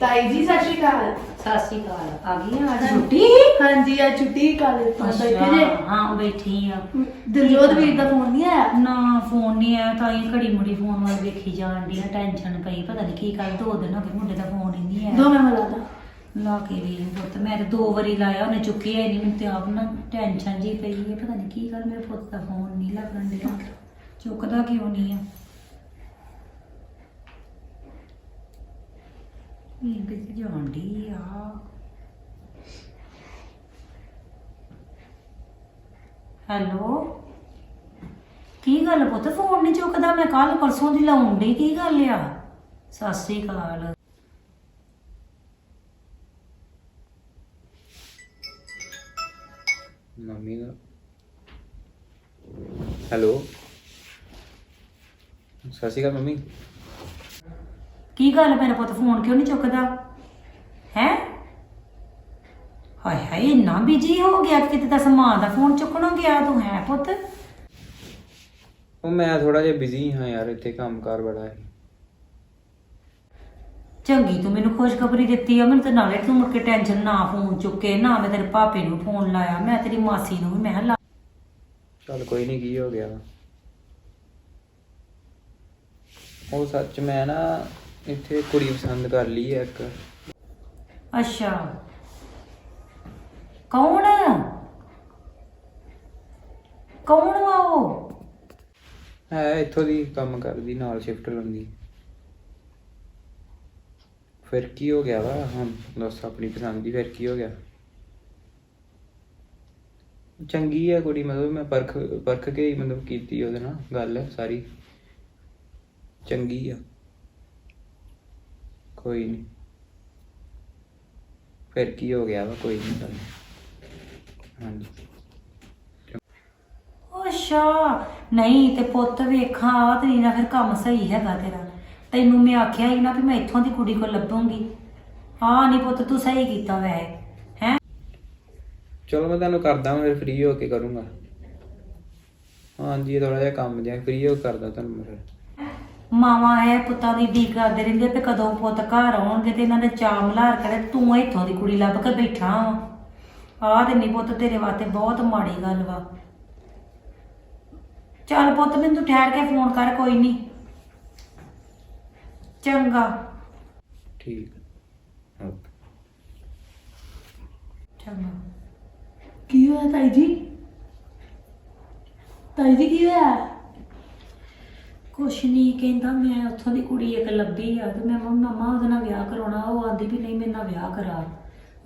ਤਾਈ ਜੀ ਸਤਿ ਸ਼੍ਰੀ ਅਕਾਲ। ਸਤਿ ਸ਼੍ਰੀ ਅਕਾਲ। ਆ ਗਈ ਆ ਅੱਜ ਛੁੱਟੀ? ਹਾਂਜੀ ਆ ਛੁੱਟੀ ਕਾਲੇ ਤੋਂ ਬੈਠੇ ਜੇ। ਹਾਂ ਬੈਠੀ ਆ। ਦਿਲਜੋਤ ਵੀਰ ਦਾ ਫੋਨ ਨਹੀਂ ਆਇਆ? ਨਾ ਫੋਨ ਨਹੀਂ ਆਇਆ ਤਾਂ ਹੀ ਘੜੀ ਮੁੜੀ ਫੋਨ ਵੱਲ ਵੇਖੀ ਜਾਣ ਦੀ ਟੈਨਸ਼ਨ ਪਈ ਪਤਾ ਨਹੀਂ ਕੀ ਕਰ ਦੋ ਦਿਨ ਹੋ ਗਏ ਮੁੰਡੇ ਦਾ ਫੋਨ ਹੀ ਨਹੀਂ ਦੋ ਆਇਆ ਮੈਂ ਮਿਲਾਦਾ ਲਾ ਕੇ ਵੀ ਪੁੱਤ ਮੈਂ ਤੇ ਦੋ ਵਾਰੀ ਲਾਇਆ ਉਹਨੇ ਚੁੱਕਿਆ ਹੀ ਨਹੀਂ ਮੈਨੂੰ ਤੇ ਆਪ ਨਾ ਟੈਨਸ਼ਨ ਜੀ ਪਈ ਹੈ ਪਤਾ ਨਹੀਂ ਕੀ ਗੱਲ ਮੇਰੇ ਪੁੱਤ ਦਾ ਫੋਨ ਨਹੀਂ ਲੱਗਣ ਡਿਆ। ਚੁੱਕਦਾ ਕਿਉਂ ਨਹੀਂ ਆ? ਇਹ ਕਿੱਥੇ ਜਾਂਦੀ ਆ। ਹੈਲੋ? ਕੀ ਗੱਲ ਪੁੱਤ? ਫੋਨ ਨਹੀਂ ਚੁੱਕਦਾ। ਮੈਂ ਕੱਲ ਪਰਸੋਂ ਦੀ ਲਾਉਣ ਡਈ। ਕੀ ਗੱਲ ਆ? ਸਤਿ ਸ੍ਰੀ ਅਕਾਲ। ਮੰਮੀ ਦਾ। ਹੈਲੋ? ਸਤਿ ਸ਼੍ਰੀ ਅਕਾਲ ਮੰਮੀ। ਕੀ ਗੱਲ ਮੇਰਾ ਪੁੱਤ ਫੋਨ ਕਿਉਂ ਨਹੀਂ ਚੁੱਕਦਾ? ਹੈ? ਹਾਏ ਹਾਏ ਇੰਨਾ ਬਿਜ਼ੀ ਹੋ ਗਿਆ ਕਿਤੇ ਤਾਂ ਮਾਂ ਦਾ ਫੋਨ ਚੁੱਕਣਾ ਗਿਆ ਤੂੰ ਹੈ ਪੁੱਤ? ਉਹ ਮੈਂ ਥੋੜਾ ਜਿਹਾ ਬਿਜ਼ੀ ਹਾਂ ਯਾਰ ਇੱਥੇ ਕੰਮਕਾਰ ਬੜਾ ਹੈ। ਚੰਗੀ ਤੂੰ ਮੈਨੂੰ ਖੁਸ਼ਖਬਰੀ ਦਿੱਤੀ ਆ ਮੈਨੂੰ ਤਾਂ ਨਾਲੇ ਤੂੰ ਮੁੜ ਕੇ ਟੈਨਸ਼ਨ ਨਾ ਫੋਨ ਚੁੱਕੇ ਨਾ ਮੈਂ ਤੇਰੇ ਪਾਪੇ ਨੂੰ ਫੋਨ ਲਾਇਆ ਮੈਂ ਤੇਰੀ ਮਾਸੀ ਨੂੰ ਵੀ ਮੈਂ ਲਾ ਚੱਲ ਕੋਈ ਨਹੀਂ ਕੀ ਹੋ ਗਿਆ। ਉਹ ਸੱਚ ਮੈਂ ਨਾ ਇੱਥੇ ਕੁੜੀ ਪਸੰਦ ਕਰ ਲਈ ਹੈ ਇੱਕ। ਅੱਛਾ। ਕੌਣ ਕੌਣ ਵਾ ਉਹ? ਹੈ ਇੱਥੋਂ ਦੀ ਕੰਮ ਕਰਦੀ ਨਾਲ ਸ਼ਿਫਟ ਲੰਦੀ ਫਿਰ ਕੀ ਹੋ ਗਿਆ ਵਾ? ਹੁਣ ਦੱਸ ਆਪਣੀ ਪਸੰਦ ਦੀ ਫਿਰ ਕੀ ਹੋ ਗਿਆ? ਚੰਗੀ ਹੈ ਕੁੜੀ ਮਤਲਬ ਮੈਂ ਪਰਖ ਪਰਖ ਕੇ ਹੀ ਮਤਲਬ ਕੀਤੀ ਉਹਦੇ ਨਾਲ ਗੱਲ ਸਾਰੀ। ਚੰਗੀ ਆ। ਕੋਈ ਨਹੀਂ ਫਿਰ ਕੀ ਹੋ ਗਿਆ ਵਾ ਕੋਈ ਨਹੀਂ ਗੱਲ। ਹਾਂਜੀ। ਅੱਛਾ ਨਹੀਂ ਤੇ ਪੁੱਤ ਵੇਖਾਂ ਤੇ ਨਾ ਫਿਰ ਕੰਮ ਸਹੀ ਹੈਗਾ ਤੇਰਾ। ਤੈਨੂੰ ਮੈਂ ਆਖਿਆ ਹੀ ਨਾ ਵੀ ਮੈਂ ਇੱਥੋਂ ਦੀ ਕੁੜੀ ਕੋ ਲੱਭੂੰਗੀ। ਹਾਂ ਨਹੀਂ ਪੁੱਤ ਤੂੰ ਸਹੀ ਕੀਤਾ ਵੈ ਹੈ? ਚਲੋ ਮੈਂ ਤੁਹਾਨੂੰ ਕਰਦਾ ਫਿਰ ਫ੍ਰੀ ਹੋ ਕੇ ਕਰੂੰਗਾ। ਹਾਂਜੀ ਥੋੜਾ ਜਿਹਾ ਕੰਮ ਜਿਹਾ ਫ੍ਰੀ ਹੋ ਕੇ ਕਰਦਾ ਤੁਹਾਨੂੰ ਮੈਂ ਫਿਰ। ਮਾਵਾਂ ਹੈ ਪੁੱਤਾਂ ਦੀ ਡੀ ਕਰਦੇ ਰਹਿੰਦੇ ਤੇ ਕਦੋਂ ਪੁੱਤ ਘਰ ਆਉਣਗੇ ਤੇ ਇਹਨਾਂ ਦੇ ਚਾਅ ਮਲਾਰ ਕਰੇ ਤੂੰ ਇੱਥੋਂ ਦੀ ਕੁੜੀ ਲੱਭ ਕੇ ਬੈਠਾ ਆਹ ਤੇ ਨਹੀਂ ਪੁੱਤ ਤੇਰੇ ਵਾਸਤੇ ਬਹੁਤ ਮਾੜੀ ਗੱਲ ਵਾ। ਚੱਲ ਪੁੱਤ ਮੈਨੂੰ ਤੂੰ ਠਹਿਰ ਕੇ ਫੋਨ ਕਰ ਕੋਈ ਨਹੀਂ ਚੰਗਾ। ਠੀਕ। ਓਕੇ। ਚੰਗਾ। ਕੀ ਹੋਇਆ ਤਾਈ ਜੀ? ਤਾਈ ਜੀ ਕੀ ਹੋਇਆ? ਕੁਛ ਨਹੀਂ ਕਹਿੰਦਾ ਮੈਂ ਉੱਥੋਂ ਦੀ ਕੁੜੀ ਇੱਕ ਲੱਭੀ ਆ ਤੇ ਮੈਂ ਮੰਮਾ ਮਮਾ ਉਹਦੇ ਨਾਲ ਵਿਆਹ ਕਰਾਉਣਾ ਉਹ ਆਂਦੀ ਵੀ ਨਹੀਂ ਮੇਰੇ ਨਾਲ ਵਿਆਹ ਕਰਾ।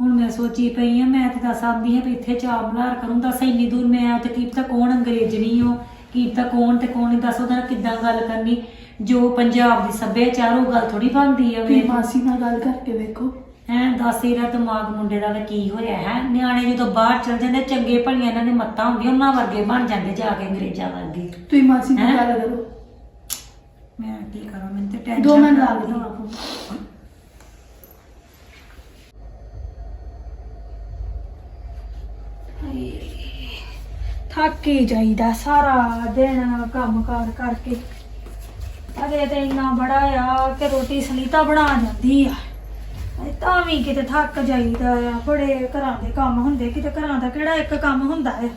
ਹੁਣ ਮੈਂ ਸੋਚੀ ਪਈ ਆ ਮੈਂ ਤੇ ਦੱਸ ਆਂਦੀ ਆ ਵੀ ਇੱਥੇ ਚਾਹ ਬਲਾਰ ਕਰੂੰ ਦੱਸ ਇੰਨੀ ਦੂਰ ਮੈਂ ਤੇ ਕੀ ਪਤਾ ਕੌਣ ਅੰਗਰੇਜ਼ਣੀ ਹੋ ਕੀ ਪਤਾ ਕੌਣ ਤੇ ਕੌਣ ਨਹੀਂ ਦੱਸ ਉਹਦੇ ਨਾਲ ਕਿੱਦਾਂ ਗੱਲ ਕਰਨੀ? ਜੋ ਪੰਜਾਬ ਦੀ ਸੱਭਿਆਚਾਰ ਉਹ ਗੱਲ ਥੋੜੀ ਬਣਦੀ ਆ ਤੁਸੀਂ ਵੇ। ਮਾਸੀ ਨਾਲ ਗੱਲ ਕਰਕੇ ਵੇਖੋ। ਹੈ ਦੱਸ ਇਹਦਾ ਦਿਮਾਗ ਮੁੰਡੇ ਦਾ ਤਾਂ ਕੀ ਹੋਇਆ ਹੈ? ਨਿਆਣੇ ਜਦੋਂ ਬਾਹਰ ਚਲ ਜਾਂਦੇ ਚੰਗੇ ਭਲੀਆਂ ਇਹਨਾਂ ਨੇ ਮੱਤਾਂ ਹੁੰਦੀਆਂ ਉਹਨਾਂ ਵਰਗੇ ਬਣ ਜਾਂਦੇ ਜਾ ਕੇ ਅੰਗਰੇਜ਼ਾਂ ਵਰਗੇ। ਤੁਸੀਂ ਮਾਸੀ ਨਾਲ ਹੈਂ? ਗੱਲ ਕਰੋ। ਮੈਂ ਕੀ ਕਰਾਂ? ਮੈਨੂੰ ਤੇ ਟੈਨਸ਼ਨ ਦੋ ਮਿੰਟ ਲਾ ਲੱਗਦੀ ਲਓ ਆ। ਆਪੋ ਥੱਕ ਹੀ ਜਾਈਦਾ ਸਾਰਾ ਦਿਨ ਕੰਮ ਕਾਰ ਕਰਕੇ। ਅਰੇ ਤੇ ਇੰਨਾ ਬੜਾ ਆ ਕਿ ਰੋਟੀ ਸਲੀਤਾ ਬਣਾ ਜਾਂਦੀ ਆ। ਅਰੇ ਤਾਂ ਵੀ ਕਿਤੇ ਥੱਕ ਜਾਈਦਾ ਆ। ਬੜੇ ਘਰਾਂ ਦੇ ਕੰਮ ਹੁੰਦੇ ਕਿਤੇ ਘਰਾਂ ਦਾ ਕਿਹੜਾ ਇੱਕ ਕੰਮ ਹੁੰਦਾ ਹੈ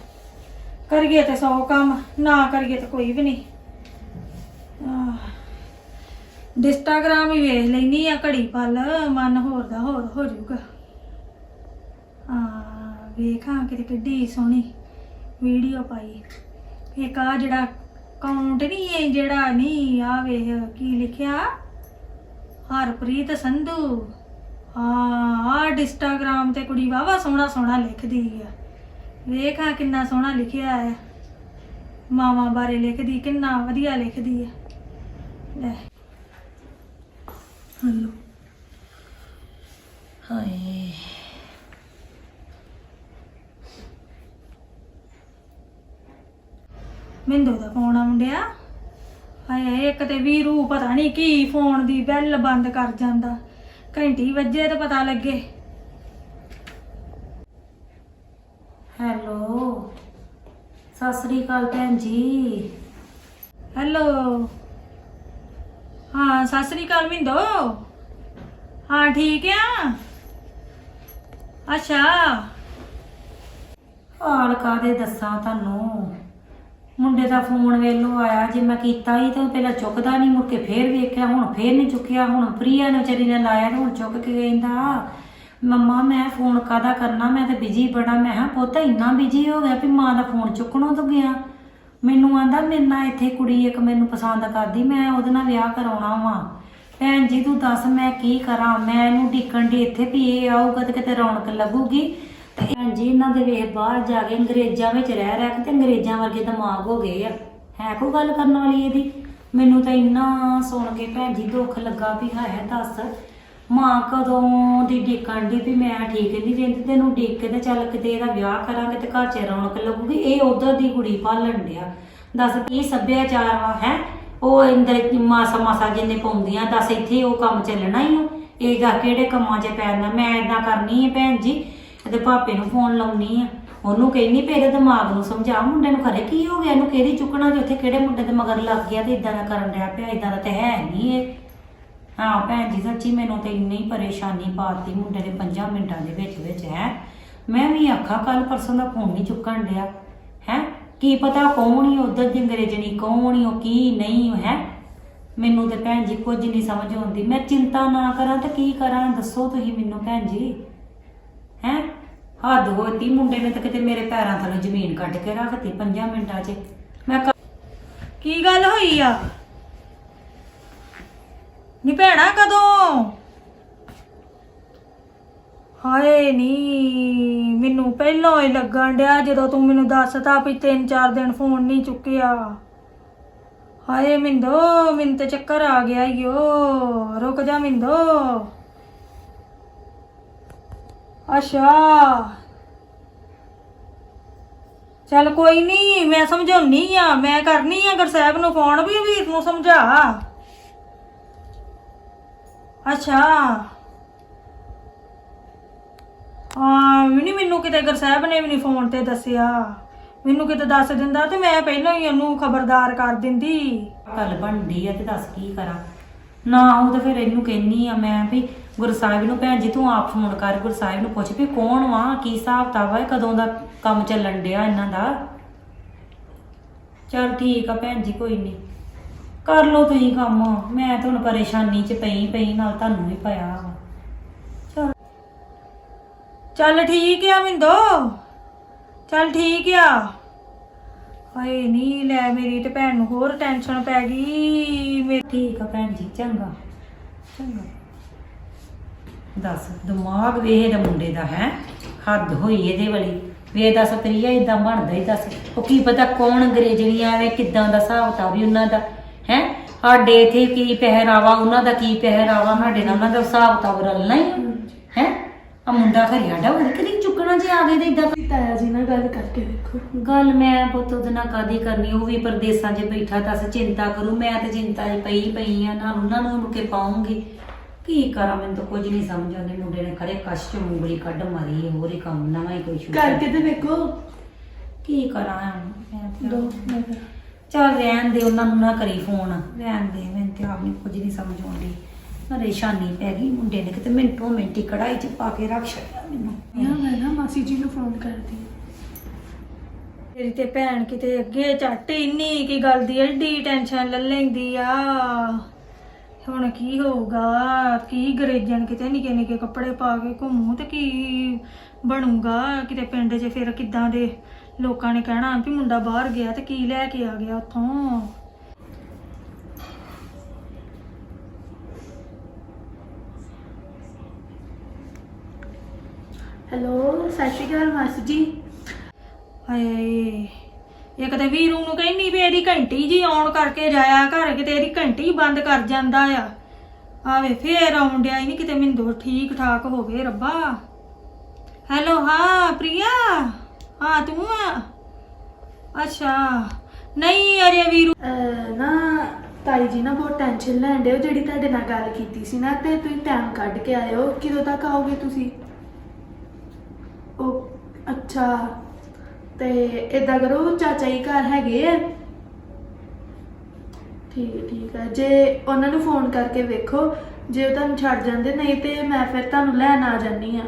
ਕਰੀਏ ਤੇ 100 ਕੰਮ ਨਾ ਕਰੀਏ ਤੇ ਕੋਈ ਵੀ ਨਹੀਂ ਆਹ ਇੰਸਟਾਗ੍ਰਾਮ ਹੀ ਵੇਖ ਲੈਨੀ ਆ ਘੜੀ ਪਲ, ਮਨ ਹੋਰ ਦਾ ਹੋਰ ਹੋ ਜਾਊਗਾ। ਆ ਵੇਖਾਂ ਕਿਤੇ ਕਿੱਡੀ ਸੋਹਣੀ ਵੀਡੀਓ ਪਾਈ। ਇੱਕ ਆ ਜਿਹੜਾ ਕਾਊਂਟ ਨਹੀਂ ਹੈ, ਜਿਹੜਾ ਨਹੀਂ ਆ ਵੇਖ ਕੀ ਲਿਖਿਆ? ਹਰਪ੍ਰੀਤ ਸੰਧੂ। ਹਾਂ ਆ ਇੰਸਟਾਗ੍ਰਾਮ ਤੇ ਕੁੜੀ ਵਾਵਾ ਸੋਹਣਾ ਸੋਹਣਾ ਲਿਖਦੀ ਆ। ਵੇਖਾਂ ਕਿੰਨਾ ਸੋਹਣਾ ਲਿਖਿਆ ਹੈ ਮਾਵਾਂ ਬਾਰੇ ਲਿਖਦੀ, ਕਿੰਨਾ ਵਧੀਆ ਲਿਖਦੀ ਹੈ ਲੈ। ਹਲੋ। ਹਾਏ। ਮਿੰਦੋ ਦਾ ਫੋਨ ਆਉਂਦਿਆ ਹਾਏ ਇੱਕ ਤੇ ਵੀਰੂ ਪਤਾ ਨਹੀਂ ਕੀ ਫੋਨ ਦੀ ਬੈਲ ਬੰਦ ਕਰ ਜਾਂਦਾ। ਘੰਟੀ ਵੱਜੇ ਤੇ ਪਤਾ ਲੱਗੇ। ਹੈਲੋ। ਸਤਿ ਸ੍ਰੀ ਅਕਾਲ ਭੈਣ ਜੀ। ਹੈਲੋ। ਹਾਂ, ਸਤਿ ਸ੍ਰੀ ਅਕਾਲ ਮਿੰਦੋ। ਹਾਂ, ਠੀਕ ਆ? ਅੱਛਾ। ਹਾਲ ਕਾਦੇ ਦੱਸਾਂ ਤੁਹਾਨੂੰ? ਮੁੰਡੇ ਦਾ ਫੋਨ ਵੇਲੋ ਆਇਆ, ਜੇ ਮੈਂ ਕੀਤਾ ਹੀ ਤਾਂ ਪਹਿਲਾਂ ਚੁੱਕਦਾ ਨਹੀਂ, ਮੁੜ ਕੇ ਫੇਰ ਵੇਖਿਆ, ਹੁਣ ਫੇਰ ਨਹੀਂ ਚੁੱਕਿਆ, ਹੁਣ ਪ੍ਰਿਆ ਨੇ ਵਿਚਾਰੀ ਨੇ ਲਾਇਆ ਤੇ ਹੁਣ ਚੁੱਕ ਕੇ ਕਹਿੰਦਾ, ਮੰਮਾ, ਮੈਂ ਫੋਨ ਕਾਦਾ ਕਰਨਾ? ਮੈਂ ਤਾਂ ਬਿਜ਼ੀ ਬੜਾ, ਮੈਂ ਹਾਂ ਪੁੱਤ ਇੰਨਾ ਬਿਜ਼ੀ ਹੋ ਗਿਆ ਵੀ ਮਾਂ ਦਾ ਫੋਨ ਚੁੱਕਣੋਂ ਤੋਂ ਗਿਆ। ਮੈਨੂੰ ਆਂਦਾ, ਮੇਰੇ ਨਾਲ ਇੱਥੇ ਕੁੜੀ ਇੱਕ ਮੈਨੂੰ ਪਸੰਦ ਕਰਦੀ, ਮੈਂ ਉਹਦੇ ਨਾਲ ਵਿਆਹ ਕਰਾਉਣਾ ਵਾ। ਭੈਣ ਜੀ, ਤੂੰ ਦੱਸ ਮੈਂ ਕੀ ਕਰਾਂ? ਮੈਂ ਇਹਨੂੰ ਢੀਕਣ ਦੀ ਇੱਥੇ ਵੀ ਇਹ ਆਊਗਾ ਤੇ ਕਿਤੇ ਰੌਣਕ ਲੱਗੂਗੀ। ਤੇ ਭੈਣ ਜੀ, ਇਹਨਾਂ ਦੇ ਵੇਖ ਬਾਹਰ ਜਾ ਕੇ ਅੰਗਰੇਜ਼ਾਂ ਵਿੱਚ ਰਹਿ ਰਹਿ ਕੇ ਤੇ ਅੰਗਰੇਜ਼ਾਂ ਵਰਗੇ ਦਿਮਾਗ ਹੋ ਗਏ ਆ। ਹੈ ਕੋਈ ਗੱਲ ਕਰਨ ਵਾਲੀ ਇਹਦੀ? ਮੈਨੂੰ ਤਾਂ ਇੰਨਾ ਸੁਣ ਕੇ ਭੈਣ ਜੀ ਦੁੱਖ ਲੱਗਾ ਵੀ ਹੈ ਦੱਸ। ਮਾਂ ਕਦੋਂ ਦੀ ਢੀਕਣ ਦੀ ਵੀ ਮੈਂ ਠੀਕ ਨਹੀਂ ਰਹਿੰਦੀ ਤੈਨੂੰ ਢੀਕ ਕੇ ਤੇ ਚੱਲ ਕਿਤੇ ਇਹਦਾ ਵਿਆਹ ਕਰਾਂਗੇ ਤੇ ਘਰ 'ਚ ਰੌਣਕ ਲੱਗੂਗੀ, ਇਹ ਉਧਰ ਦੀ ਕੁੜੀ ਭਾਲਣ ਡਿਆ। ਦੱਸ ਕੀ ਸੱਭਿਆਚਾਰ ਵਾ, ਹੈ? ਉਹ ਇੰਦਰ ਮਾਸਾ ਮਾਸਾ ਜਿੰਨੇ ਪਾਉਂਦੀਆਂ, ਦੱਸ ਇੱਥੇ ਉਹ ਕੰਮ ਚੱਲਣਾ ਹੀ ਆ ਇਹ ਗਾ ਕਿਹੜੇ ਕੰਮਾਂ 'ਚ ਪੈਣਾ ਮੈਂ ਇਦਾਂ ਕਰਨੀ ਹੈ ਭੈਣ ਜੀ, ਤੇ ਭਾਪੇ ਨੂੰ ਫੋਨ ਲਾਉਣੀ ਆ। ਉਹਨੂੰ ਕਹਿੰਨੀ ਪਏ ਦਿਮਾਗ ਨੂੰ ਸਮਝਾ, ਮੁੰਡੇ ਨੂੰ ਖਰੇ ਕੀ ਹੋ ਗਿਆ, ਇਹਨੂੰ ਕਿਹਦੀ ਚੁੱਕਣਾ ਤੇ ਉੱਥੇ ਕਿਹੜੇ ਮੁੰਡੇ ਦੇ ਮਗਰ ਲੱਗ ਗਿਆ ਤੇ ਇਦਾਂ ਦਾ ਕਰਨ ਰਿਹਾ ਪਿਆ ਇਦਾਂ ਦਾ ਤੇ ਹੈ ਨਹੀਂ ਇਹ। ਹਾਂ, ਭੈਣ ਜੀ, ਸੱਚੀ ਮੈਨੂੰ ਤੇ ਇੰਨੀ ਪਰੇਸ਼ਾਨੀ ਪਾਤੀ ਮੁੰਡੇ ਦੇ 5 ਮਿੰਟਾਂ ਦੇ ਵਿੱਚ ਵਿੱਚ, ਹੈ। ਮੈਂ ਵੀ ਆਖਾ ਕੱਲ ਪਰਸੋਂ ਦਾ ਫੋਨ ਨਹੀਂ ਚੁੱਕਣ ਡਿਆ, ਹੈ। ਕੀ ਪਤਾ ਕੌਣ ਹੀ ਉਧਰ ਦੀ ਅੰਗਰੇਜ਼ਣੀ ਕੌਣ ਹੀ ਉਹ ਕੀ ਨਹੀਂ, ਹੈ। ਮੈਨੂੰ ਤੇ ਭੈਣ ਜੀ ਕੁਝ ਨਹੀਂ ਸਮਝ ਆਉਂਦੀ। ਮੈਂ ਚਿੰਤਾ ਨਾ ਕਰਾਂ ਤਾਂ ਕੀ ਕਰਾਂ, ਦੱਸੋ ਤੁਸੀਂ ਮੈਨੂੰ ਭੈਣ ਜੀ। ਹੈ। ਹੱਦ ਹੋਤੀ ਮੁੰਡੇ ਨੇ ਤਾਂ ਕਿਤੇ ਮੇਰੇ ਪੈਰਾਂ ਥੱਲੇ ਜ਼ਮੀਨ ਕੱਢ ਕੇ ਰੱਖਤੀ 5 ਮਿੰਟਾਂ 'ਚ। ਮੈਂ ਕੀ ਗੱਲ ਹੋਈ ਆ? ਨੀ ਭੈਣਾ ਕਦੋਂ? ਹਾਏ ਨੀ, ਮੈਨੂੰ ਪਹਿਲਾਂ ਹੀ ਲੱਗਣ ਡਿਆ ਜਦੋਂ ਤੂੰ ਮੈਨੂੰ ਦੱਸਤਾ ਵੀ ਤਿੰਨ ਚਾਰ ਦਿਨ ਫੋਨ ਨਹੀਂ ਚੁੱਕਿਆ। ਹਾਏ ਮਿੰਦੋ ਮੈਨੂੰ ਤੇ ਚੱਕਰ ਆ ਗਿਆ ਈਓ ਰੁਕ ਜਾ ਮਿੰਦੋ। ਅੱਛਾ। ਚੱਲ ਕੋਈ ਨਹੀਂ ਮੈਂ ਸਮਝਾਉਣੀ ਆ, ਮੈਂ ਕਰਨੀ ਆ ਗੁਰਸਾਹਿਬ ਨੂੰ ਫੋਨ ਵੀ, ਵੀਰ ਨੂੰ ਸਮਝਾ। ਅੱਛਾ। ਹਾਂ, ਵੀ ਨਹੀਂ ਮੈਨੂੰ ਕਿਤੇ ਗੁਰਸਾਹਿਬ ਨੇ ਵੀ ਨਹੀਂ ਫੋਨ ਤੇ ਦੱਸਿਆ। ਮੈਨੂੰ ਕਿਤੇ ਦੱਸ ਦਿੰਦਾ ਤੇ ਮੈਂ ਪਹਿਲਾਂ ਹੀ ਉਹਨੂੰ ਖਬਰਦਾਰ ਕਰ ਦਿੰਦੀ। ਗੱਲ ਬਣਦੀ ਆ ਤੇ ਦੱਸ ਕੀ ਕਰਾਂ। ਨਾ ਉਹ ਤਾਂ ਫਿਰ ਇਹਨੂੰ ਕਹਿੰਨੀ ਆ, ਮੈਂ ਵੀ ਗੁਰਸਾਹਿਬ ਨੂੰ ਭੈਣ ਜੀ ਤੂੰ ਆਪ ਫੋਨ ਕਰ, ਗੁਰਸਾਹਿਬ ਨੂੰ ਪੁੱਛ ਵੀ ਕੌਣ ਵਾ, ਕੀ ਹਿਸਾਬ ਤਾ ਵਾ ਕਦੋਂ ਦਾ ਕੰਮ ਚੱਲਣ ਡਿਆ ਇਹਨਾਂ ਦਾ। ਚਲ ਠੀਕ ਆ ਭੈਣ ਜੀ, ਕੋਈ ਨਹੀਂ ਕਰ ਲਓ ਤੁਸੀਂ ਕੰਮ। ਮੈਂ ਤੁਹਾਨੂੰ ਪਰੇਸ਼ਾਨੀ 'ਚ ਪਈ ਪਈ ਨਾਲ ਤੁਹਾਨੂੰ ਵੀ ਪਿਆ ਵਾ। ਚਲ। ਚੱਲ ਠੀਕ ਆ ਮਿੰਦੋ। ਚੱਲ ਠੀਕ ਆ। ਹਾਏ ਨਹੀਂ ਲੈ ਮੇਰੀ ਤੇ ਭੈਣ ਨੂੰ ਹੋਰ ਟੈਨਸ਼ਨ ਪੈ ਗਈ। ਮੇਰੀ ਠੀਕ ਆ ਭੈਣ ਜੀ, ਚੰਗਾ। ਚੰਗਾ। ਦੱਸ, ਦਿਮਾਗ ਵੇ ਇਹਦੇ ਮੁੰਡੇ ਦਾ ਹੈ। ਹੱਦ ਹੋਈ ਇਹਦੇ ਵਾਲੀ। ਵੇ ਦੱਸ ਪ੍ਰਿਆ ਇਦਾਂ ਬਣਦਾ ਹੀ ਦੱਸ। ਉਹ ਕੀ ਪਤਾ ਕੌਣ ਅੰਗਰੇਜ਼ਣੀਆਂ ਐਵੇਂ ਕਿਦਾਂ ਦਾ ਹਿਸਾਬ ਕਿਤਾਬ ਵੀ ਉਹਨਾਂ ਦਾ। ਸਾਡੇ ਇਥੇ ਕੀ ਪਹਿਰਾਵਾ ਉਹਨਾਂ ਦਾ ਕੀ ਪਹਿਰਾਵਾ ਸਾਡੇ ਨਾਲ ਉਹਨਾਂ ਦਾ ਹਿਸਾਬ ਤਾਂ ਰਲਣਾ ਹੀ ਹੈ? ਆ ਮੁੰਡਾ ਘਰਿਆ ਡਾ ਉਹ ਕਿਹਦੀ ਚੁੱਕਣਾ ਜੇ ਆ ਗਏ ਤੇ ਇਦਾਂ ਤਾਇਆ ਜੀ ਨਾਲ ਗੱਲ ਕਰਕੇ ਦੇਖੋ ਗੱਲ ਮੈਂ ਪੁੱਤ ਉਹਦੇ ਨਾਲ ਕਾਦੀ ਕਰਨੀ ਉਹ ਵੀ ਪਰਦੇਸਾਂ 'ਚ ਬੈਠਾ ਦੱਸ ਚਿੰਤਾ ਕਰੂ ਮੈਂ ਤੇ ਚਿੰਤਾ 'ਚ ਪਈ ਪਈ ਆ ਨਾਲ ਉਹਨਾਂ ਨੂੰ ਮੁੜ ਕੇ ਪਾਉਂਗੀ। ਕੀ ਕਰਾਂ ਮੈਨੂੰ ਤਾਂ ਕੁਝ ਨਹੀਂ ਸਮਝ ਆਉਂਦੀ ਮੁੰਡੇ ਨੇ ਖਰੇ ਕਸ਼ ਚ ਉਂਗਲੀ ਕੱਢ ਮਾਰੀ ਹੋਰ ਹੀ ਕੰਮ ਨਵਾਂ ਹੀ ਕੋਈ ਸ਼ੁਰੂ ਕਰਕੇ ਤੇ ਵੇਖੋ। ਕੀ ਕਰਾਂ ਮੈਂ ਤੇ ਦੋ ਮੈਂ ਚੱਲ ਰਹਿਣ ਦੇ ਉਹਨਾਂ ਨੂੰ ਨਾ ਕਰੀ ਫੋਨ। ਰਹਿਣ ਦੇ ਮੈਨੂੰ ਤੇ ਆਪ ਨੂੰ ਕੁਝ ਨਹੀਂ ਸਮਝ ਆਉਂਦੀ। ਪਰੇਸ਼ਾਨੀ ਪੈ ਗਈ ਮੁੰਡੇ ਨੇ ਕਿਤੇ ਮਿੰਟੋ ਮਿੰਟੀ ਕੜਾਈ 'ਚ ਪਾ ਕੇ ਰੱਖ ਛੱਡਿਆ ਮੈਨੂੰ। ਨਾ ਮੈਂ ਨਾ ਮਾਸੀ ਜੀ ਨੂੰ ਫੋਨ ਕਰਦੀ। ਤੇਰੀ ਤੇ ਭੈਣ ਕਿਤੇ ਅੱਗੇ ਝੱਟ ਇੰਨੀ ਕੀ ਗੱਲ ਦੀ ਐਡੀ ਟੈਨਸ਼ਨ ਲੈ ਲੈਂਦੀ ਆ। ਹੁਣ ਕੀ ਹੋਊਗਾ? ਕੀ ਗਰੇਜਣ ਕਿਤੇ ਨਿੱਕੇ ਨਿੱਕੇ ਕੱਪੜੇ ਪਾ ਕੇ ਘੁੰਮੂ ਤੇ ਕੀ ਬਣੂਗਾ? ਕਿਤੇ ਪਿੰਡ 'ਚ ਫਿਰ ਕਿੱਦਾਂ ਦੇ ਲੋਕਾਂ ਨੇ ਕਹਿਣਾ ਵੀ ਮੁੰਡਾ ਬਾਹਰ ਗਿਆ ਤੇ ਕੀ ਲੈ ਕੇ ਆ ਗਿਆ ਉੱਥੋਂ? ਹੈਲੋ ਸਤਿ ਸ਼੍ਰੀ ਅਕਾਲ ਮਾਸੀ ਜੀ। ਹਾਏ ਇੱਕ ਤੇ ਵੀਰੂ ਨੂੰ ਕਹਿੰਨੀ ਵੀ ਇਹਦੀ ਘੰਟੀ ਜੀ ਆਨ ਕਰਕੇ ਜਾਇਆ ਘਰ ਕਿਤੇ ਇਹਦੀ ਘੰਟੀ ਬੰਦ ਕਰ ਜਾਂਦਾ ਆ। ਆਵੇ ਫੇਰ ਆਉਣ ਡਿਆ ਹੀ ਨਹੀਂ ਕਿਤੇ ਮਿੰਦੋ ਠੀਕ ਠਾਕ ਹੋਵੇ ਰੱਬਾ। ਹੈਲੋ ਹਾਂ ਪ੍ਰਿਆ। ਹਾਂ ਤੂੰ ਆ? ਅੱਛਾ। ਨਹੀਂ ਅਰੇ ਵੀਰੂ। ਅਹ, ਨਾ ਤਾਈ ਜੀ ਨਾ ਬਹੁਤ ਟੈਨਸ਼ਨ ਲੈਣ ਦੇ ਜਿਹੜੀ ਤੁਹਾਡੇ ਨਾਲ ਗੱਲ ਕੀਤੀ ਸੀ ਨਾ ਤੇ ਤੁਸੀਂ ਟਾਈਮ ਕੱਢ ਕੇ ਆਇਓ ਕਿਦੋਂ ਤੱਕ ਆਓਗੇ ਤੁਸੀਂ? ਉਹ ਅੱਛਾ। ਤੇ ਇਦਾਂ ਕਰੋ ਚਾਚਾ ਜੀ ਘਰ ਹੈਗੇ ਆ। ਠੀਕ ਹੈ, ਠੀਕ ਆ ਜੇ ਉਹਨਾਂ ਨੂੰ ਫੋਨ ਕਰਕੇ ਵੇਖੋ ਜੇ ਉਹ ਤੁਹਾਨੂੰ ਛੱਡ ਜਾਂਦੇ ਨਹੀਂ ਤੇ ਮੈਂ ਫਿਰ ਤੁਹਾਨੂੰ ਲੈਣ ਆ ਜਾਨੀ ਆ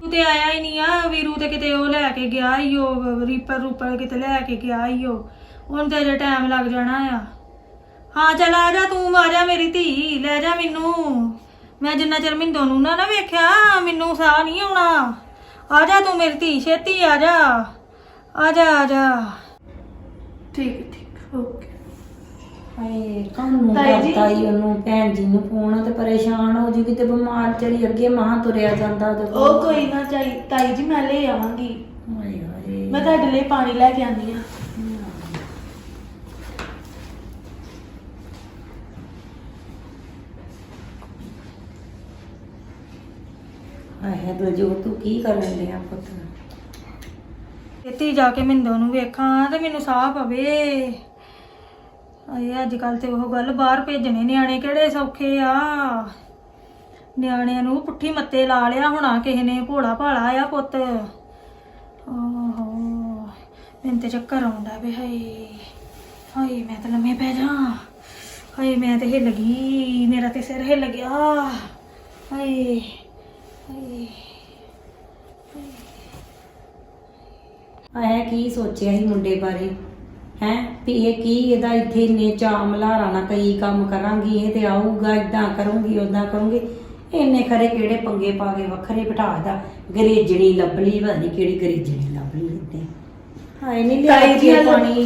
ਤੂੰ ਤੇ ਆਇਆ ਹੀ ਨਹੀਂ ਆ, ਵੀਰੂ ਤੇ ਕਿਤੇ ਉਹ ਲੈ ਕੇ ਗਿਆ ਹੀ ਉਹ ਰੀਪਰ ਰੂਪਰ ਕਿਤੇ ਲੈ ਕੇ ਗਿਆ ਹੀ ਉਹ ਹੁਣ ਤੇ ਜੇ ਟਾਈਮ ਲੱਗ ਜਾਣਾ ਆ। ਹਾਂ, ਚੱਲ ਆ ਜਾ ਤੂੰ, ਆ ਜਾ ਮੇਰੀ ਧੀ, ਲੈ ਜਾ ਮੈਨੂੰ। ਮੈਂ ਜਿੰਨਾ ਚਿਰ ਮਿੰਦੋ ਨੂੰ ਨਾ ਨਾ ਵੇਖਿਆ, ਮੈਨੂੰ ਸਾਹ ਨਹੀਂ ਆਉਣਾ। ਆ ਜਾ ਤੂੰ ਮੇਰੀ ਧੀ, ਛੇਤੀ ਆ ਜਾ। ਆ ਜਾ ਆ ਜਾ। ਠੀਕ ਠੀਕ। ਹਾਏ ਕਾਹਨੂੰ ਤਾਈ ਜੀ। ਕਰਤਾ ਈ ਉਹਨੂੰ ਭੈਣ ਜੀ ਨੂੰ ਫੋਨ ਤੇ ਪਰੇਸ਼ਾਨ ਹੋ ਜੀ ਕਿਤੇ ਬਿਮਾਰ ਚਲੀ ਅੱਗੇ ਮਾਂ ਤੁਰਿਆ ਜਾਂਦਾ ਉਹਦੇ ਕੋਲ। ਉਹ ਕੋਈ ਨਾ ਚਾਈ ਤਾਈ ਜੀ ਮੈਂ ਲੈ ਆਵਾਂਗੀ। ਹਾਏ ਹਾਏ। ਮੈਂ ਤੁਹਾਡੇ ਲਈ ਪਾਣੀ ਲੈ ਕੇ ਆਨੀ ਆ ਹਾਏ ਦਲਜੋ ਤੂੰ ਕੀ ਕਰਨ ਲਿਆ ਪੁੱਤ? ਛੇਤੀ ਜਾ ਕੇ ਮਿੰਦੋ ਨੂੰ ਵੇਖਾਂ ਤੇ ਮੈਨੂੰ ਸਾਹ ਪਵੇ। ਆਏ ਅੱਜ ਕੱਲ ਤੇ ਉਹ ਗੱਲ ਬਾਹਰ ਭੇਜਣੇ ਨਿਆਣੇ ਕਿਹੜੇ ਸੌਖੇ ਆ। ਨਿਆਣਿਆਂ ਨੂੰ ਪੁੱਠੀ ਮੱਤੇ ਲਾ ਲਿਆ ਹੋਣਾ, ਕਿਸੇ ਨੇ ਭੋਲਾ ਭਾਲਾ ਆ ਪੁੱਤ। ਓਹੋ ਮੈਨੂੰ ਤੇ ਚੱਕਰ ਆਉਂਦਾ ਵੇ ਹਾਏ ਹਾਏ, ਮੈਂ ਤਾਂ ਲੰਮੇ ਪੈ ਜਾ ਹਾਏ, ਮੈਂ ਤੇ ਹਿੱਲ ਗਈ, ਮੇਰਾ ਤੇ ਸਿਰ ਹਿੱਲ ਗਿਆ। ਹਾਏ ਹਾਏ। ਆਇਆ ਕੀ ਸੋਚਿਆ ਸੀ ਮੁੰਡੇ ਬਾਰੇ? ਹੈ ਵੀ ਇਹ ਕੀ ਇਹਦਾ ਇੱਥੇ ਇੰਨੇ ਚਾਮ ਲਾਰਾ ਨਾ ਕਈ ਕੰਮ ਕਰਾਂਗੀ ਇਹ ਤੇ ਆਊਗਾ ਇਦਾਂ ਕਰੂੰਗੀ ਉਦਾਂ ਕਰੂੰਗੀ। ਇੰਨੇ ਖਰੇ ਕਿਹੜੇ ਪੰਗੇ ਪਾ ਕੇ ਵੱਖਰੇ ਬਿਠਾਦਾ ਗਰੇਜਣੀ ਪਤਾ ਨਹੀਂ ਕਿਹੜੀ ਗਰੇਜਣੀ ਲੱਭਲੀ ਇੱਥੇ ਹਾਏ ਨਹੀਂ ਲਿਆ ਤਾਈ ਜੀ ਪਾਣੀ।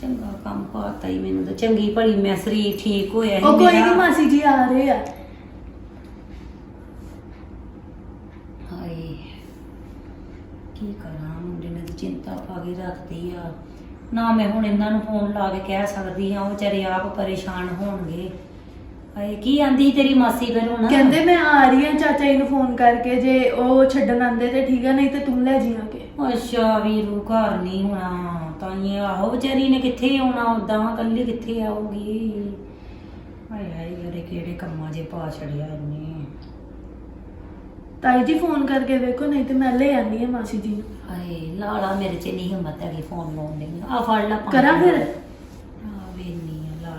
ਚੰਗਾ ਕੰਮ ਪਾਤਾ ਹੀ ਮੈਨੂੰ ਤਾਂ। ਚੰਗੀ ਭਲੀ ਮੈਂ ਸਰੀਰ ਠੀਕ ਹੋਇਆ ਉਹ ਕੋਈ। ਨਹੀਂ ਮਾਸੀ ਜੀ ਆ ਰਹੇ ਆ ਹਾਏ ਕੀ ਕਰਾਂ ਮੁੰਡੇ ਨੇ ਤਾਂ ਚਿੰਤਾ ਪਾ ਰੱਖਦੀ ਆ। ਨਾ ਮੈਂ ਹੁਣ ਇਹਨਾਂ ਨੂੰ ਫੋਨ ਲਾ ਕੇ ਕਹਿ ਸਕਦੀ ਆ ਉਹ ਵਿਚਾਰੇ ਆਪ ਪਰੇਸ਼ਾਨ ਹੋਣਗੇ। ਹਾਏ ਕੀ ਆਂਦੀ ਤੇਰੀ ਮਾਸੀ ਫਿਰ ਹੁਣ? ਕਹਿੰਦੇ ਮੈਂ ਆ ਰਹੀ ਆ ਚਾਚਾ ਜੀ ਨੂੰ ਫੋਨ ਕਰਕੇ ਜੇ ਉਹ ਛੱਡਣ ਆਂਦੇ ਤੇ ਠੀਕ ਆ ਨਹੀਂ ਤੇ ਤੂੰ ਲੈ ਜੀ ਆ ਕੇ। ਅੱਛਾ ਵੀਰੂ ਘਰ ਨਹੀਂ ਹੋਣਾ ਤਾਂ ਇਹ ਆਹੋ ਵਿਚਾਰੀ ਨੇ ਕਿੱਥੇ ਆਉਣਾ ਉਦਾਂ ਕੱਲੀ ਕਿੱਥੇ ਆਊਗੀ? ਹਾਏ ਹਾਏ ਯਾਰੇ ਕਿਹੜੇ ਕੰਮਾਂ 'ਚ ਪਾ ਛੜਿਆ ਇਹਨੇ। ਤਾਈ ਜੀ ਫੋਨ ਕਰਕੇ ਵੇਖੋ ਨਹੀਂ ਤੇ ਮੈਂ ਲੈ ਆਨੀ ਆ ਮਾਸੀ ਜੀ ਨੂੰ ਹਾਏ ਲਾਲਾ ਮੇਰੇ 'ਚ ਨਹੀਂ ਹਿੰਮਤ ਹੈਗੀ ਫੋਨ ਲਾਉਣ ਦੀ ਆ ਫੜ ਲਾ ਪਾਣੀ। ਕਰਾਂ ਫਿਰ ਆ ਵੇਨੀ ਆ।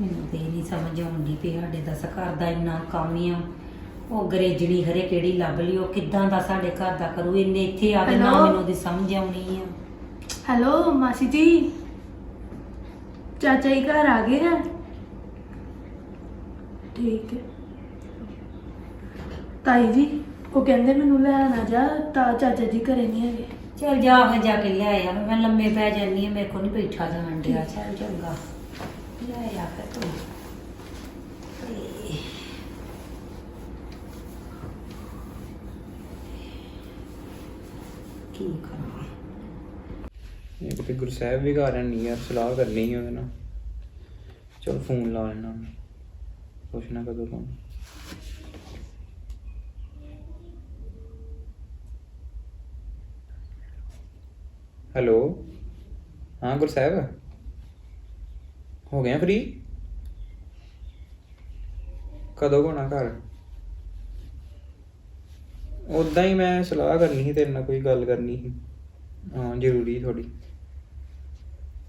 ਮੈਨੂੰ ਤੇ ਇਹ ਨਹੀਂ ਸਮਝ ਆਉਂਦੀ ਵੀ ਸਾਡੇ ਦਾ ਘਰ ਦਾ ਇੰਨਾ ਕੰਮ ਹੀ ਆ ਉਹ ਗਰੇਜਣੀ ਹਰੇ ਕਿਹੜੀ ਲੱਭ ਲਈ ਉਹ ਕਿੱਦਾਂ ਦਾ ਸਾਡੇ ਘਰ ਦਾ ਕਰੂ ਇੰਨੇ ਇੱਥੇ ਆ ਕੇ ਨਾ Hello? ਮੈਨੂੰ ਉਹਦੀ ਸਮਝ ਆਉਣੀ ਆ ਹੈਲੋ ਮਾਸੀ ਜੀ ਚਾਚਾ ਜੀ ਘਰ ਆ ਗਏ ਹੈ? ਠੀਕ ਹੈ। ਤਾਈ ਜੀ ਉਹ ਕਹਿੰਦੇ ਮੈਨੂੰ ਲੈਣ ਆ ਜਾ ਤਾਂ ਚਾਚਾ ਜੀ ਘਰੇ ਨਹੀਂ ਹੈਗੇ। ਚਲ ਜਾ ਫਿਰ ਜਾ ਕੇ ਲਿਆ ਯਾਰ ਮੈਂ ਲੰਮੇ ਪੈ ਜਾਨੀ ਆ ਮੇਰੇ ਕੋਲ ਨਹੀਂ ਬੈਠਾ ਜਾਣ ਡਿਆ। ਚੱਲ ਚੰਗਾ। ਲੈ ਆ ਫਿਰ ਤੂੰ। ਤੇ ਕੀ ਕਰਾਂ? ਇਹ ਕਿਤੇ ਗੁਰਸਾਹਿਬ ਵੀ ਘਰ ਨਹੀਂ ਯਾਰ ਸਲਾਹ ਕਰਨੀ ਸੀ ਉਹਦੇ ਨਾਲ। ਚਲ ਫੋਨ ਲਾ ਲੈਣਾ ਪੁੱਛਣਾ ਕਦੋਂ ਫੋਨ ਹੈਲੋ? ਹਾਂ, ਗੁਰਸਾਹਿਬ? ਹੋ ਗਿਆ ਫ੍ਰੀ ਕਦੋਂ ਹੋਣਾ ਘਰ? ਉਦਾਂ ਹੀ ਮੈਂ ਸਲਾਹ ਕਰਨੀ ਸੀ ਤੇਰੇ ਨਾਲ, ਕੋਈ ਗੱਲ ਕਰਨੀ ਸੀ। ਹਾਂ, ਜ਼ਰੂਰੀ ਥੋੜੀ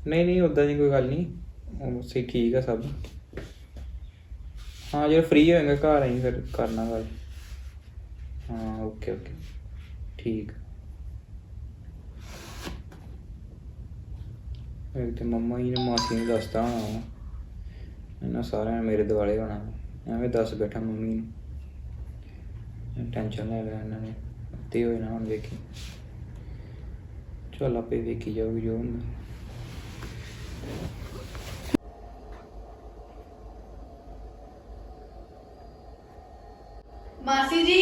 ਨਹੀਂ ਨਹੀਂ ਉਦਾਂ ਦੀ ਕੋਈ ਗੱਲ ਨਹੀਂ। ਉਹ ਠੀਕ ਆ ਸਭ। ਹਾਂ ਜੇ ਫ੍ਰੀ ਹੋਏਗਾ, ਘਰ ਆਈ ਫਿਰ ਕਰਨਾ ਗੱਲ। ਹਾਂ ਓਕੇ ਓਕੇ ਠੀਕ। ਇੱਕ ਤੇ ਮੰਮਾ ਹੀ ਨੇ, ਮਾਸੀ ਨੂੰ ਦੱਸਤਾ ਹੋਣਾ ਇਹਨਾਂ ਸਾਰਿਆਂ ਨੇ ਮੇਰੇ ਦਿਵਾਲੇ ਹੋਣਾ ਐਵੇਂ ਦੱਸ ਬੈਠਾ ਮੰਮੀ ਨੂੰ। ਟੈਨਸ਼ਨ ਲੈ ਲਿਆ ਇਹਨਾਂ ਨੇ। ਤੇ ਹੋਏ ਨਾ ਹੁਣ ਵੇਖੀ। ਚੱਲ ਆਪੇ ਵੇਖੀ ਜਾਊਗੀ ਜੋ ਹੁੰਦਾ। ਮਾਸੀ ਜੀ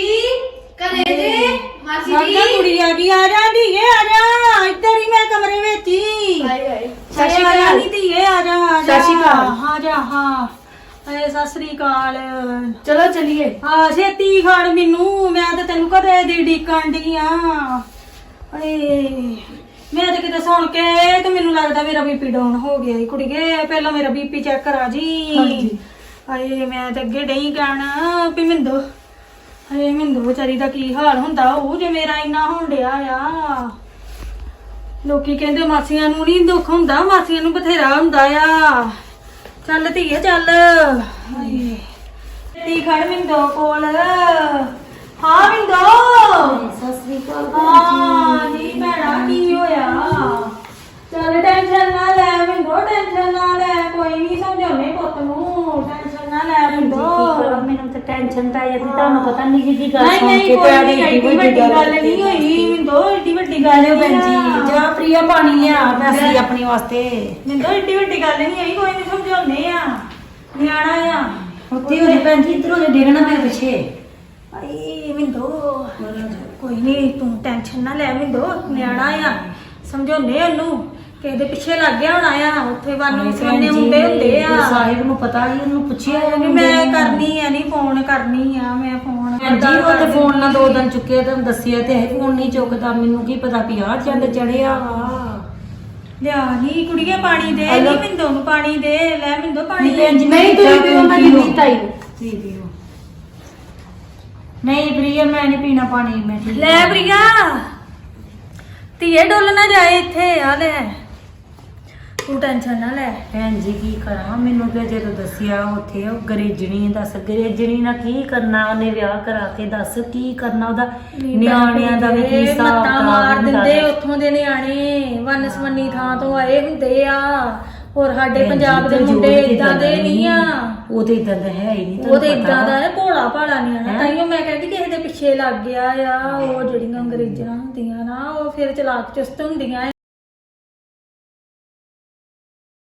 ਘਰੇ ਜੇ? ਮਾਸੀ ਮਾਤਾ ਕੁੜੀ ਆ ਗਈ ਆ ਜਾ ਧੀਏ ਆ ਜਾ। ਇੱਧਰ ਹੀ ਮੈਂ ਕਮਰੇ ਵਿੱਚ ਹੀ। ਹਾਏ ਹਾਏ ਸਤਿ ਸ਼੍ਰੀ ਅਕਾਲ। ਧੀਏ ਆ ਜਾ ਆ ਜਾ ਸਤਿ ਸ਼੍ਰੀ ਅਕਾਲ। ਹਾਂ ਜਾ ਹਾਂ। ਏ ਸਤਿ ਸ਼੍ਰੀ ਅਕਾਲ। ਚਲੋ ਚਲੀਏ। ਆ ਛੇਤੀ ਖੜ ਮੈਨੂੰ। ਮੈਂ ਤਾਂ ਤੈਨੂੰ ਕਦੇ ਦੀ ਡੀਕਣ ਦੀ ਆ। ਏ ਮੈਂ ਤਾਂ ਕਿਤੇ ਸੁਣ ਕੇ ਤੇ ਮੈਨੂੰ ਲੱਗਦਾ ਮੇਰਾ ਬੀਪੀ ਡਾਊਨ ਹੋ ਗਿਆ ਈ ਕੁੜੀਏ ਪਹਿਲਾਂ ਮੇਰਾ ਬੀਪੀ ਚੈੱਕ ਕਰਾ ਜੀ। ਹਾਂਜੀ। ਹਾਏ ਮੈਂ ਤਾਂ ਅੱਗੇ ਡਈ ਕਹਿਣਾ ਵੀ ਮਿੰਦੋ ਹਾਏ ਮਿੰਦੋ ਵਿਚਾਰੀ ਦਾ ਕੀ ਹਾਲ ਹੁੰਦਾ ਉਹ ਜੇ ਮੇਰਾ ਇੰਨਾ ਹੋਣ ਡਿਆ ਆ। ਲੋਕੀ ਕਹਿੰਦੇ ਮਾਸੀਆਂ ਨੂੰ ਨਹੀਂ ਦੁੱਖ ਹੁੰਦਾ ਮਾਸੀਆਂ ਨੂੰ ਬਥੇਰਾ ਹੁੰਦਾ ਆ। ਚੱਲ ਧੀਏ ਚੱਲ। ਹਾਏ ਤੀ ਖੜ ਮਿੰਦੋ ਕੋਲ। ਹਾਂ ਮਿੰਦੋ ਸਤਿ ਸ੍ਰੀ ਅਕਾਲ ਹਾਂ ਜੀ। ਭੈਣਾ ਕੀ ਹੋਇਆ? ਚੱਲ ਟੈਨਸ਼ਨ ਨਾ ਲੈ ਮਿੰਦੋ ਟੈਨਸ਼ਨ ਨਾ ਲੈ ਕੋਈ ਨਹੀਂ ਸਮਝਾਉਣੇ ਪੁੱਤ ਨੂੰ। ਟੈਨਸ਼ਨ ਨਾ ਲੈ ਮਿੰਦੋ ਮੈਨੂੰ ਤਾਂ ਟੈਨਸ਼ਨ ਤੁਹਾਨੂੰ ਪਤਾ ਨਹੀਂ ਜੀ ਦੀ ਗੱਲ ਨਹੀਂ ਸੁਣ ਨਹੀਂ ਕੇ ਕੋਈ ਤੇ ਨਹੀਂ ਐਡੀ ਵੱਡੀ ਗੱਲ ਨਹੀਂ ਹੋਈ ਐਡੀ ਵੱਡੀ ਗੱਲ ਭੈਣ ਨਹੀਂ ਜੀ ਜਾ ਪ੍ਰਿਆ ਪਾਣੀ ਲਿਆ ਮੈਸੀ ਆਪਣੀ ਵਾਸਤੇ। ਐਡੀ ਵੱਡੀ ਗੱਲ ਨਹੀਂ ਹੋਈ ਕੋਈ ਨਹੀਂ ਸਮਝਾਉਣੇ ਆ। ਨਿਆਣਾ ਆ। ਉੱਤੀ ਹੋ ਭੈਣ ਜੀ ਇਧਰੋਂ ਜੇ ਡੇਗਣਾ ਮੈਂ ਪਿੱਛੇ। ਆਈ ਮਿੰਦੋ ਕੋਈ ਨਹੀਂ ਤੂੰ ਟੈਨਸ਼ਨ ਨਾ ਲੈ ਮਿੰਦੋ ਨਿਆਣਾ ਆ। ਸਮਝਾਉਣੇ ਉਹਨੂੰ ਕਿਸੇ ਦੇ ਪਿੱਛੇ ਲੱਗ ਗਿਆ ਹੋਣਾ ਆ ਉੱਥੇ ਵਨ ਸਵੰਨੇ ਮੁੰਡੇ ਹੁੰਦੇ ਆ। ਸਾਹਿਬ ਨੂੰ ਪਤਾ ਹੀ ਉਹਨੂੰ ਪੁੱਛਿਆ ਵੀ ਮੈਂ ਕਰਨੀ ਆ ਨਹੀਂ ਫੋਨ ਕਰਨੀ ਆ ਮੈਂ ਫੋਨ ਜੀ ਉਹ ਤੇ ਫੋਨ ਨਾ ਦੋ ਦਿਨ ਚੁੱਕਿਆ ਤੁਹਾਨੂੰ ਦੱਸਿਆ ਤੇ ਇਹ ਫੋਨ ਨਹੀਂ ਚੁੱਕਦਾ ਮੈਨੂੰ ਕੀ ਪਤਾ ਵੀ ਆਹ ਚੰਦ ਚੜਿਆ ਵਾ। ਲਿਆ ਨਹੀਂ ਕੁੜੀਏ ਪਾਣੀ ਦੇ। ਨਹੀਂ ਮਿੰਦੋ ਨੂੰ ਪਾਣੀ ਦੇ ਲੈ ਮਿੰਦੋ ਪਾਣੀ ਨਹੀਂ ਤੁਸੀਂ ਪੀਓ ਮੈਂ ਤਾਈ ਨੂੰ। ਪੀ ਪੀਓ। ਨਹੀਂ ਪ੍ਰਿਆ ਮੈਂ ਨਹੀਂ ਪੀਣਾ ਪਾਣੀ ਮੈਂ ਠੀਕ ਲੈ ਹਾਂ। ਪ੍ਰਿਆ। ਧੀਏ ਡੁੱਲ ਨਾ ਜਾਏ ਇੱਥੇ ਆ ਲੈ। ਤੂੰ ਟੈਨਸ਼ਨ ਨਾ ਲੈ। ਭੈਣ ਜੀ ਕੀ ਕਰਾਂ? ਮੈਨੂੰ ਤੇ ਜਦੋਂ ਦੱਸਿਆ ਉੱਥੇ ਉਹ ਗਰੇਜਣੀ ਦੱਸ। ਗਰੇਜਣੀ ਨਾਲ ਕੀ ਕਰਨਾ? ਉਹਨੇ ਵਿਆਹ ਕਰਾ ਕੇ ਦੱਸ ਕੀ ਕਰਨਾ ਉਹਦਾ? ਨਿਆਣਿਆਂ ਦਾ ਵੀ ਕੀ ਹਿਸਾਬ ਮੱਤਾਂ ਕਿਤਾਬ ਮਾਰ ਹੁੰਦਾ ਦਿੰਦੇ। ਉੱਥੋਂ ਦੇ ਨਿਆਣੇ। ਵਨ ਸਵੰਨੀ ਥਾਂ ਤੋਂ ਆਏ ਹੁੰਦੇ ਆ। ਹੋਰ ਸਾਡੇ ਪੰਜਾਬ ਦੇ ਮੁੰਡੇ ਇਦਾਂ ਦੇ ਨਹੀਂ ਆ। ਉਹ ਤੇ ਇਦਾਂ ਦਾ ਹੈ ਹੀ ਨਹੀਂ ਉਹ ਤੇ ਇਦਾਂ ਦਾ ਹੈ ਭੋਲਾ ਭਾਲਾ ਨਿਆਣਾ ਹੈਂ? ਤਾਈਓ ਮੈਂ ਕਹਿੰਦੀ ਕਿਸੇ ਦੇ ਪਿੱਛੇ ਲੱਗ ਗਿਆ ਆ ਉਹ ਜਿਹੜੀਆਂ ਅੰਗਰੇਜ਼ਾਂ ਹੁੰਦੀਆਂ ਨਾ ਉਹ ਫਿਰ ਚਲਾਕ ਚੁਸਤ ਹੁੰਦੀਆਂ